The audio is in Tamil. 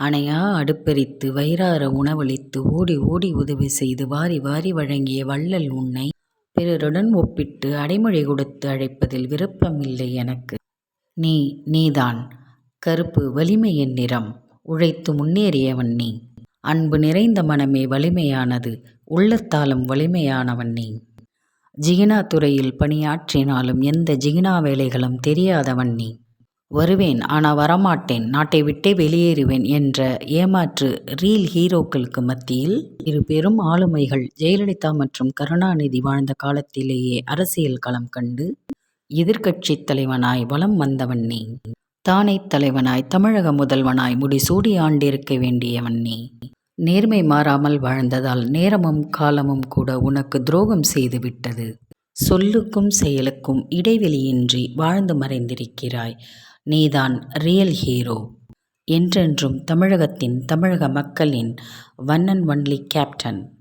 அணையா அடுப்பெரித்து வயிறார உணவளித்து ஓடி ஓடி உதவி செய்து வாரி வாரி வழங்கிய வள்ளல் உன்னை பிறருடன் ஒப்பிட்டு அடைமொழி கொடுத்து அழைப்பதில் விருப்பமில்லை எனக்கு. நீ நீதான். கருப்பு வலிமையின் நிறம். உழைத்து முன்னேறியவன் நீ. அன்பு நிறைந்த மனமே வலிமையானது. உள்ளத்தாலும் வலிமையானவன் நீ. ஜிகினா துறையில் பணியாற்றினாலும் எந்த ஜிகினா வேலைகளும் தெரியாதவன் நீ. வருவேன் ஆனால் வரமாட்டேன் நாட்டை விட்டே வெளியேறுவேன் என்ற ஏமாற்று ரீல் ஹீரோக்களுக்கு மத்தியில் இரு பெரும் ஆளுமைகள் ஜெயலலிதா மற்றும் கருணாநிதி வாழ்ந்த காலத்திலேயே அரசியல் களம் கண்டு எதிர்க்கட்சி தலைவனாய் வலம் வந்தவன் நீ. தலைவனாய் தமிழக முதல்வனாய் முடிசூடி ஆண்டிருக்க வேண்டியவன் நீ. நேர்மை மாறாமல் வாழ்ந்ததால் நேரமும் காலமும் கூட உனக்கு துரோகம் செய்து விட்டது. சொல்லுக்கும் செயலுக்கும் இடைவெளியின்றி வாழ்ந்து மறைந்திருக்கிறாய். நீதான் ரியல் ஹீரோ. என்றென்றும் தமிழகத்தின் தமிழக மக்களின் ஒன் அண்ட் ஒன்லி கேப்டன்.